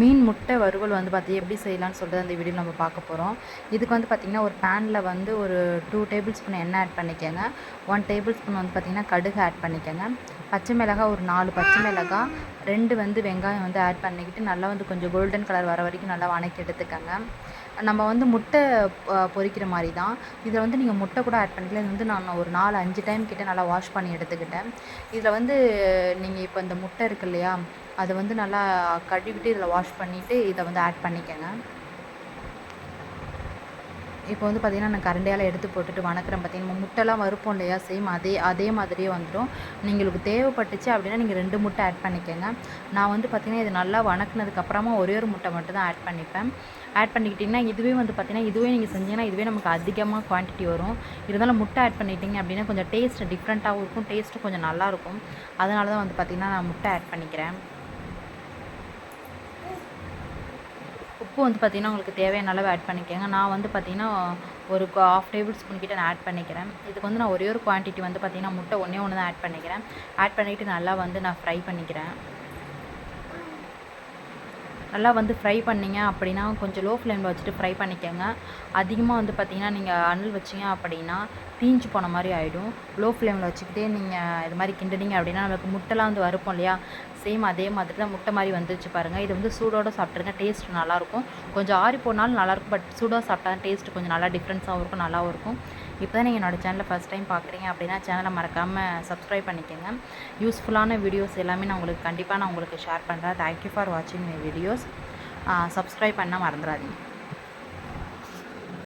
மீன் முட்டை வறுவல் வந்து பார்த்தி எப்படி செய்யலாம்னு சொல்லிட்டு அந்த வீடியோ நம்ம பார்க்க போகிறோம் இதுக்கு வந்து பார்த்திங்கன்னா ஒரு பேனில் வந்து ஒரு டூ டேபிள் ஸ்பூன் எண்ணெய் ஆட் பண்ணிக்கோங்க. ஒன் டேபிள் ஸ்பூன் வந்து பார்த்திங்கன்னா கடுகு ஆட் பண்ணிக்கோங்க. பச்சை மிளகாய் ஒரு நாலு பச்சை மிளகாய் ரெண்டு வந்து வெங்காயம் வந்து ஆட் பண்ணிக்கிட்டு நல்லா வந்து கொஞ்சம் கோல்டன் கலர் வர வரைக்கும் நல்லா வணக்கி எடுத்துக்கோங்க. நம்ம வந்து முட்டை பொரிக்கிற மாதிரி தான் இதில் வந்து நீங்கள் முட்டை கூட ஆட் பண்ணிக்கலாம். இது வந்து நான் ஒரு நாலு அஞ்சு டைம் கிட்டே நல்லா வாஷ் பண்ணி எடுத்துக்கிட்டேன். இதில் வந்து நீங்கள் இப்போ இந்த முட்டை இருக்கு இல்லையா அதை வந்து நல்லா கழுவிட்டு இதில் வாஷ் பண்ணிவிட்டு இதை வந்து ஆட் பண்ணிக்கோங்க. இப்போ வந்து பார்த்திங்கன்னா நான் கரண்டியால் எடுத்து போட்டுட்டு வணக்கிறேன் பார்த்தீங்கன்னா நம்ம முட்டைலாம் வறுப்போம் இல்லையா? சேம் அதே அதே மாதிரியே வந்துடும் நீங்களுக்கு தேவைப்பட்டுச்சு அப்படின்னா நீங்கள் ரெண்டு முட்டை ஆட் பண்ணிக்கோங்க. நான் வந்து பார்த்திங்கன்னா இது நல்லா வணக்கினதுக்கப்புறமா ஒரே ஒரு முட்டை மட்டும் தான் ஆட் பண்ணிப்பேன். ஆட் பண்ணிக்கிட்டிங்கன்னா இதுவே வந்து பார்த்திங்கன்னா இதுவே நீங்கள் செஞ்சீங்கன்னா இதுவே நமக்கு அதிகமாக குவான்டிட்டி வரும். இருந்தாலும் முட்டை ஆட் பண்ணிட்டீங்க அப்படின்னா கொஞ்சம் டேஸ்ட் டிஃப்ரெண்ட்டாகவும் இருக்கும். டேஸ்ட்டும் கொஞ்சம் நல்லாயிருக்கும் அதனால தான் வந்து பார்த்திங்கன்னா நான் முட்டை ஆட் பண்ணிக்கிறேன். உப்பு வந்து பார்த்திங்கன்னா உங்களுக்கு தேவையான அளவு ஆட் பண்ணிக்கோங்க. நான் வந்து பார்த்திங்கன்னா ஒரு ஆஃப் டேபிள் ஸ்பூன் கிட்ட நான் ஆட் பண்ணிக்கிறேன். இதுக்கு வந்து நான் ஒரே ஒரு குவான்டிட்டி வந்து பார்த்திங்கன்னா முட்டை ஒன்றே ஒன்று தான் ஆட் பண்ணிக்கிறேன். ஆட் பண்ணிவிட்டு நல்லா வந்து நான் ஃப்ரை பண்ணிக்கிறேன். நல்லா வந்து ஃப்ரை பண்ணிங்க அப்படின்னா கொஞ்சம் லோ ஃப்ளேமில் வச்சுட்டு ஃப்ரை பண்ணிக்கோங்க. அதிகமாக வந்து பார்த்திங்கன்னா நீங்கள் அனல் வச்சிங்க அப்படின்னா தீஞ்சு போன மாதிரி ஆகிடும் லோ ஃப்ளேமில் வச்சுக்கிட்டே நீங்கள் இது மாதிரி கிண்டுனீங்க அப்படின்னா நம்மளுக்கு முட்டைலாம் வந்து வறுப்போம் இல்லையா? சேம் அதே மாதிரி தான் முட்டை மாதிரி வந்துருச்சு பாருங்கள் இது வந்து சூடோட சாப்பிட்ருங்க டேஸ்ட் நல்லாயிருக்கும். கொஞ்சம் ஆறி போனாலும் நல்லாயிருக்கும். பட் சூடாக சாப்பிட்டா டேஸ்ட் கொஞ்சம் நல்லா டிஃப்ரென்ஸாகவும் இருக்கும் நல்லாவும் இருக்கும். இப்போ தான் நீங்கள் என்னோடய சேனலை ஃபஸ்ட் டைம் பார்க்குறீங்க அப்படின்னா சேனலை மறக்காமல் சப்ஸ்கிரைப் பண்ணிக்கோங்க. யூஸ்ஃபுல்லான வீடியோஸ் எல்லாமே நான் உங்களுக்கு கண்டிப்பாக நான் உங்களுக்கு ஷேர் பண்ணுறேன் தேங்க்யூ ஃபார் வாட்சிங் மை வீடியோஸ் சப்ஸ்கிரைப் பண்ண மறந்துடாதீங்க.